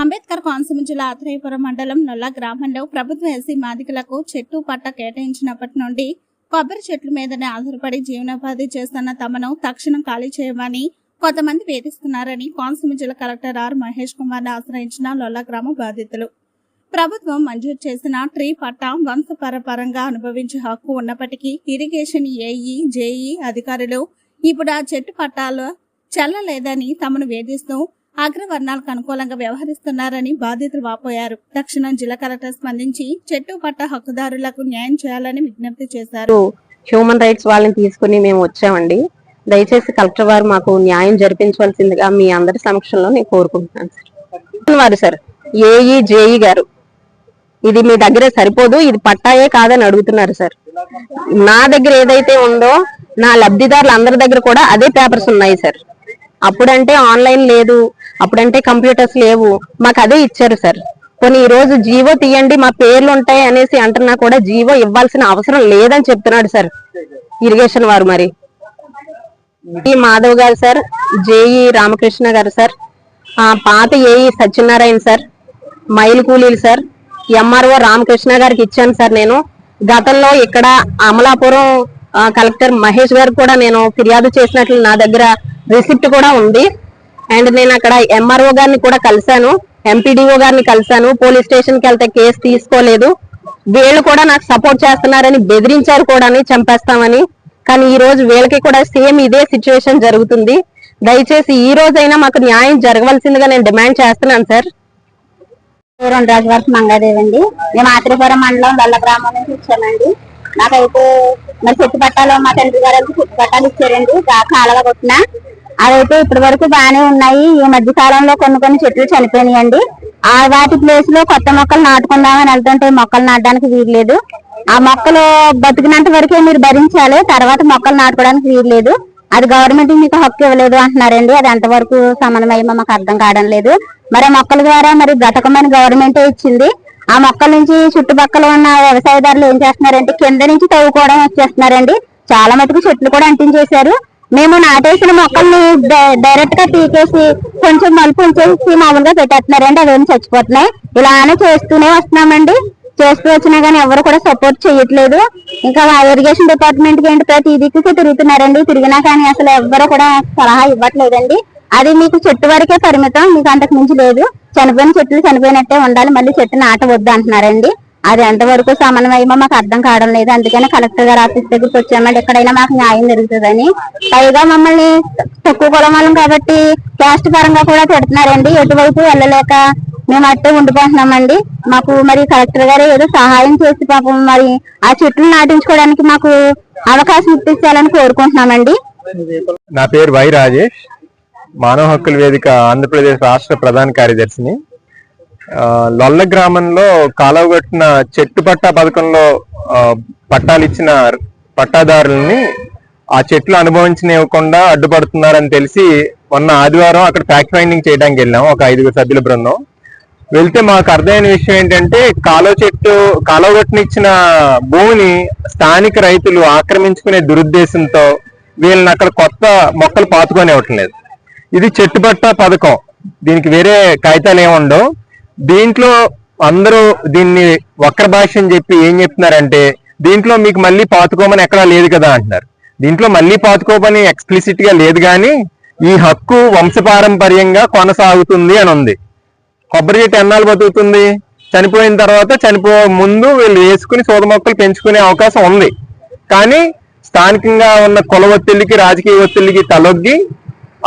అంబేద్కర్ కోనసీమ జిల్లా ఆత్రేయపురం మండలం నొల్ల గ్రామంలో ప్రభుత్వ ఎస్సీ మాదికలకు చెట్టు పట్ట కేటాయించినప్పటి నుండి కొబ్బరి చెట్ల మీదనే ఆధారపడి జీవనోపాధి చేస్తున్న తమను తక్షణం ఖాళీ చేయమని కొంతమంది వేధిస్తున్నారని కోనసీమ జిల్లా కలెక్టర్ ఆర్ మహేష్ కుమార్ ఆశ్రయించిన లొల్ల గ్రామ బాధితులు. ప్రభుత్వం మంజూరు చేసిన ట్రీ పట్టా వంశపరపరంగా అనుభవించే హక్కు ఉన్నప్పటికీ ఇరిగేషన్ ఏఈ జేఈ అధికారులు ఇప్పుడు ఆ చెట్టు పట్టాలు చెల్లలేదని తమను వేధిస్తూ అగ్రవర్ణాలకు అనుకూలంగా వ్యవహరిస్తున్నారని బాధితులు వాపోయారు. తక్షణం జిల్లా కలెక్టర్ స్పందించి చెట్టు పట్ట హక్కుదారులకు న్యాయం చేయాలని విజ్ఞప్తి చేశారు. హ్యూమన్ రైట్స్ వాళ్ళని తీసుకుని మేము వచ్చామండి. దయచేసి కలెక్టర్ వారు మాకు న్యాయం జరిపించవలసిందిగా మీ అందరి సమక్షంలో నేను కోరుకుంటున్నాను సార్. వారు సార్ ఏఈ జేఈ గారు ఇది మీ దగ్గర సరిపోదు ఇది పట్టాయే కాదని అడుగుతున్నారు సార్. నా దగ్గర ఏదైతే ఉందో నా లబ్ధిదారులు అందరి దగ్గర కూడా అదే పేపర్స్ ఉన్నాయి సార్. అప్పుడంటే ఆన్లైన్ లేదు అప్పుడంటే కంప్యూటర్స్ లేవు. మాకు అదే ఇచ్చారు సార్. కొన్ని ఈ రోజు జీవో తీయండి మా పేర్లు ఉంటాయి అనేసి అంటున్నా కూడా జీవో ఇవ్వాల్సిన అవసరం లేదని చెప్తున్నాడు సార్ ఇరిగేషన్ వారు మరి. ఈ మాధవ్ గారు సార్ జేఈ రామకృష్ణ గారు సార్ ఆ పాత ఏఈ సత్యనారాయణ సార్ మైలు కూలీలు సార్ ఎంఆర్ఓ రామకృష్ణ గారికి ఇచ్చాను సార్ నేను. గతంలో ఇక్కడ అమలాపురం కలెక్టర్ మహేష్ గారు కూడా నేను ఫిర్యాదు చేసినట్లు నా దగ్గర రిసిప్ట్ కూడా ఉంది. అండ్ నేను అక్కడ ఎంఆర్ఓ గారిని కూడా కలిశాను. ఎంపీడీఓ గారిని కలిశాను. పోలీస్ స్టేషన్కి వెళ్తే కేసు తీసుకోలేదు. వీళ్ళు కూడా నాకు సపోర్ట్ చేస్తున్నారని బెదిరించారు కూడా చంపేస్తామని. కానీ ఈ రోజు వీళ్ళకి కూడా సేమ్ ఇదే సిచ్యువేషన్ జరుగుతుంది. దయచేసి ఈ రోజైనా మాకు న్యాయం జరగవలసిందిగా నేను డిమాండ్ చేస్తున్నాను సార్. రెండు వరకు మంగాదేవి అండి. మేము ఆత్రిపురం మండలం వల్ల గ్రామం నుంచి వచ్చామండి. నాకైతే మరి చెట్టు మా తండ్రి గారు అయితే చెట్టు పట్టాలు ఇచ్చారండి. కాలగా కొట్టిన. అవైతే ఇప్పటి వరకు బాగానే ఉన్నాయి. ఈ మధ్య కాలంలో కొన్ని కొన్ని చెట్లు చనిపోయినాయండి. ఆ వాటి ప్లేస్లో కొత్త మొక్కలు నాటుకుందామని వెళ్తుంటే మొక్కలు నాటడానికి వీల్లేదు ఆ మొక్కలు బతికినంత వరకే మీరు భరించాలి. తర్వాత మొక్కలు నాటుకోవడానికి వీల్లేదు అది గవర్నమెంట్ మీకు హక్కు ఇవ్వలేదు అంటున్నారండి. అది ఎంతవరకు సమన్వయమో మాకు అర్థం కావడం లేదు. మరి మొక్కల ద్వారా మరి బ్రతకమని గవర్నమెంటే ఇచ్చింది. ఆ మొక్కల నుంచి చుట్టుపక్కల ఉన్న వ్యవసాయదారులు ఏం చేస్తున్నారంటే కింద నుంచి తవ్వుకోవడం వచ్చేస్తున్నారండి. చాలా మటుకు చెట్లు కూడా అంటించేశారు. మేము నాటేసిన మొక్కల్ని డై- డైరెక్ట్గా పీకేసి కొంచెం మలుపు ఉంచేసి మామూలుగా పెట్టేస్తున్నారండి. అవేమి చచ్చిపోతున్నాయి. ఇలానే చేస్తూనే వస్తున్నామండి. చేస్తూ వచ్చినా గానీ ఎవరు కూడా సపోర్ట్ చేయట్లేదు ఇంకా ఇరిగేషన్ డిపార్ట్మెంట్కి ఏంటి ప్రతి దిక్కుకి తిరుగుతున్నారండి. తిరిగినా కానీ అసలు ఎవ్వరు కూడా సలహా ఇవ్వట్లేదండి. అది మీకు చెట్టు వరకే పరిమితం. మీకు అంతకు మించి లేదు. చనిపోయిన చెట్లు చనిపోయినట్టే ఉండాలి మళ్ళీ చెట్టు నాటవద్దు అంటున్నారండి. అది ఎంతవరకు సమన్వయమో మాకు అర్థం కావడం లేదు. అందుకని కలెక్టర్ గారు ఆఫీస్ దగ్గరికి వచ్చామండి ఎక్కడైనా మాకు న్యాయం జరుగుతుందని. పైగా మమ్మల్ని తక్కువ కులం వాళ్ళం కాబట్టి క్యాస్ట్ పరంగా కూడా తిడుతున్నారండి ఎటువైపు వెళ్ళలేక మేము అట్టే ఉండిపోతున్నామండి. మాకు మరి కలెక్టర్ గారు ఏదో సహాయం చేసి పాపం మరి ఆ చెట్లు నాటించుకోవడానికి మాకు అవకాశం ఇప్పించాలని కోరుకుంటున్నామండి. నా పేరు వై రాజేష్. మానవ హక్కుల వేదిక ఆంధ్రప్రదేశ్ రాష్ట్ర ప్రధాన కార్యదర్శిని. లొల్ల గ్రామంలో కాలవగట్టిన చెట్టు పట్టా పథకంలో పట్టాలు ఇచ్చిన పట్టాదారులని ఆ చెట్లు అనుభవించనివ్వకుండా అడ్డుపడుతున్నారని తెలిసి మొన్న ఆదివారం అక్కడ ఫ్యాక్ట్ ఫైండింగ్ చేయడానికి వెళ్ళాం ఒక ఐదుగురు సభ్యుల బృందం. వెళ్తే మాకు అర్థమైన విషయం ఏంటంటే కాలువ చెట్టు కాలువగట్టునిచ్చిన భూమిని స్థానిక రైతులు ఆక్రమించుకునే దురుద్దేశంతో వీళ్ళని అక్కడ కొత్త మొక్కలు పాతుకొని ఇవ్వట్లేదు ఇది చెట్టుపట్ట పథకం. దీనికి వేరే కాగితాలు ఏముండవు దీంట్లో అందరూ దీన్ని వక్ర భాష అని చెప్పి ఏం చెప్తున్నారంటే దీంట్లో మీకు మళ్ళీ పాతుకోమని ఎక్కడా లేదు కదా అంటున్నారు. దీంట్లో మళ్ళీ పాతుకోమని ఎక్స్ప్లిసిట్గా లేదు కానీ ఈ హక్కు వంశపారంపర్యంగా కొనసాగుతుంది అని ఉంది. కొబ్బరి చెట్టు ఎన్నాళ్ళు బతుకుతుంది? చనిపోయిన తర్వాత చనిపో ముందు వీళ్ళు వేసుకుని సోద మొక్కలు పెంచుకునే అవకాశం ఉంది. కానీ స్థానికంగా ఉన్న కుల ఒత్తిళ్ళకి రాజకీయ ఒత్తిళ్ళకి తలొగ్గి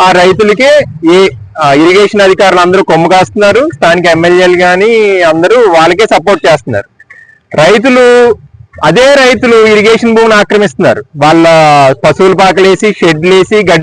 ఆ రైతులకి ఏ ఆ ఇరిగేషన్ అధికారులు అందరూ కొమ్ము కాస్తున్నారు. స్థానిక ఎమ్మెల్యేలు కానీ అందరూ వాళ్ళకే సపోర్ట్ చేస్తున్నారు. రైతులు అదే రైతులు ఇరిగేషన్ భూమిని ఆక్రమిస్తున్నారు. వాళ్ళ పశువుల పాకలేసి షెడ్లేసి గడ్డి